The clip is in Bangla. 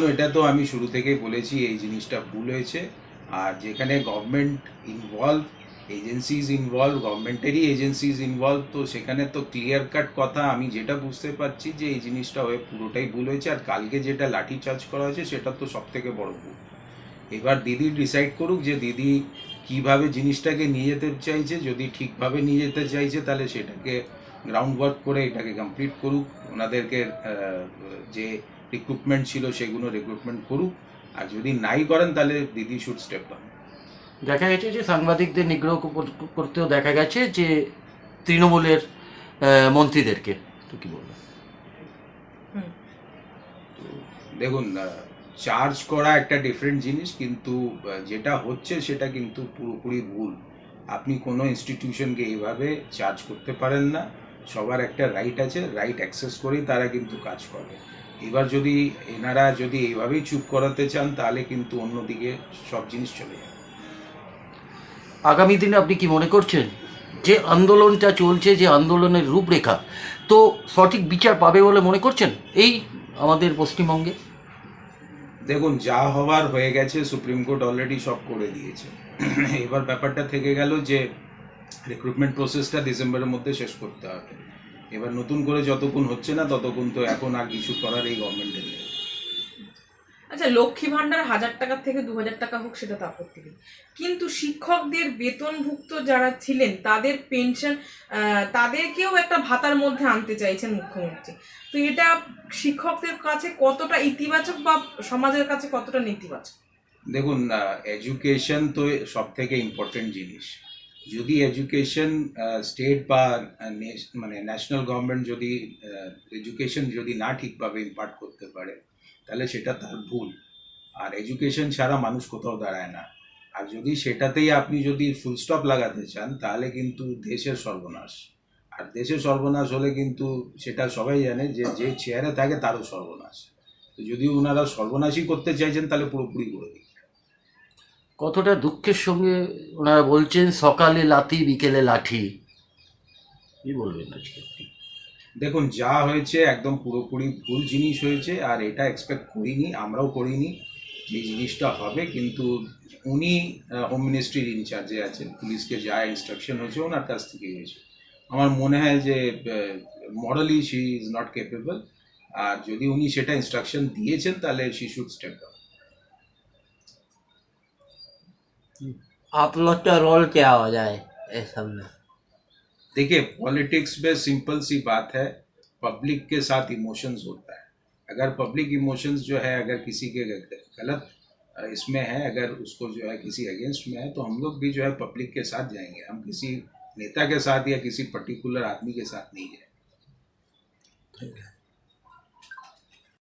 দেখুন এটা তো আমি শুরু থেকেই বলেছি, এই জিনিসটা ভুল হয়েছে। আর যেখানে গভর্নমেন্ট ইনভলভ এজেন্সিজ ইনভলভ গভর্নমেন্টেরই এজেন্সিজ ইনভলভ তো সেখানে তো ক্লিয়ার কাট কথা। আমি যেটা বুঝতে পারছি যে এই জিনিসটা হয়ে পুরোটাই ভুল হয়েছে, আর কালকে যেটা লাঠি চার্জ করা হয়েছে, সেটা তো সব থেকে বড় ভুল। এবার দিদি ডিসাইড করুক যে দিদি কীভাবে জিনিসটাকে নিয়ে যেতে চাইছে, যদি ঠিকভাবে নিয়ে যেতে চাইছে, তাহলে সেটাকে গ্রাউন্ড ওয়ার্ক করে এটাকে কমপ্লিট করুক। ওনাদেরকে যে রিক্রুটমেন্ট ছিল সেগুলো রিক্রুটমেন্ট করুক। আর যদি নাই করেন তাহলে দিদি শুড স্টেপ ডাউন দেখা গেছে যে সাংবাদিকদের নিগ্রহ করতেও দেখা গেছে যে তৃণমূলের মন্ত্রীদেরকে। তো কি বলব? দেখুন চার্জ করা একটা ডিফারেন্ট জিনিস কিন্তু যেটা হচ্ছে সেটা কিন্তু পুরোপুরি ভুল। আপনি কোনো ইনস্টিটিউশনকে এইভাবে চার্জ করতে পারেন না। সবার একটা রাইট আছে রাইট অ্যাক্সেস করেই তারা কিন্তু কাজ করে। এবার যদি এনারা যদি এইভাবেই চুপ করাতে চান তাহলে কিন্তু অন্যদিকে সব জিনিস চলে যাবে আগামী দিনে আপনি কি মনে করছেন যে আন্দোলনটা চলছে যে আন্দোলনের রূপরেখা তো সঠিক বিচার পাবে বলে মনে করছেন এই আমাদের পশ্চিমবঙ্গে? দেখুন যা হওয়ার হয়ে গেছে সুপ্রিম কোর্ট অলরেডি সব করে দিয়েছে। এবার ব্যাপারটা থেকে গেল যে রিক্রুটমেন্ট প্রসেসটা ডিসেম্বরের মধ্যে শেষ করতে হবে। এবার নতুন করে যতক্ষণ হচ্ছে না ততক্ষণ তো এখন আর কিছু করার এই গভর্নমেন্টের নেই। আচ্ছা লক্ষ্মী ভান্ডার হাজার টাকা থেকে দু হাজার টাকা হোক সেটা তো আপত্তি নেই। কিন্তু শিক্ষকদের বেতনভুক্ত যারা ছিলেন তাদের পেনশন তাদেরকেও একটা ভাতার মধ্যে আনতে চাইছেন মুখ্যমন্ত্রী। তো এটা শিক্ষকদের কাছে কতটা ইতিবাচক বা সমাজের কাছে কতটা নেতিবাচক? দেখুন এডুকেশন তো সব থেকে ইম্পর্টেন্ট জিনিস। যদি এডুকেশন স্টেট বা মানে ন্যাশনাল গভর্নমেন্ট যদি এডুকেশন যদি না ঠিকভাবে ইম্পার্ট করতে পারে, তাহলে সেটা তার ভুল। আর এডুকেশন ছাড়া মানুষ কোথাও দাঁড়ায় না। আর যদি সেটাতেই আপনি যদি ফুল স্টপ লাগাতে চান, তাহলে কিন্তু দেশের সর্বনাশ। আর দেশের সর্বনাশ হলে কিন্তু সেটা সবাই জানে যে যে চেয়ারে থাকে তারও সর্বনাশ। তো যদি ওনারা সর্বনাশই করতে চাইছেন, তাহলে পুরোপুরি করে দিন। কতটা দুঃখের সঙ্গে ওনারা বলছেন, সকালে লাথি, বিকেলে লাঠি। কি বলবেন আজকে? দেখুন, যা হয়েছে একদম পুরোপুরি ভুল জিনিস হয়েছে, আর এটা এক্সপেক্ট করিনি, আমরাও করিনি যে জিনিসটা হবে, কিন্তু উনি হোম মিনিস্ট্রির ইনচার্জে আছেন, পুলিশকে যা ইনস্ট্রাকশন হয়েছে ওনার কাছ থেকে হয়েছে। আমার মনে হয় যে morally she is not capable আর যদি উনি সেটা ইনস্ট্রাকশন দিয়েছেন, তাহলে শি শুড স্টেপ ডাউন आप लोग का रोल क्या हो जाए सब में? देखिए पॉलिटिक्स में सिंपल सी बात है पब्लिक के साथ इमोशंस होता है। अगर पब्लिक इमोशंस जो है अगर किसी के गलत इसमें है अगर उसको जो है किसी अगेंस्ट में है तो हम लोग भी जो है पब्लिक के साथ जाएँगे। हम किसी नेता के साथ या किसी पर्टिकुलर आदमी के साथ नहीं जाएँगे।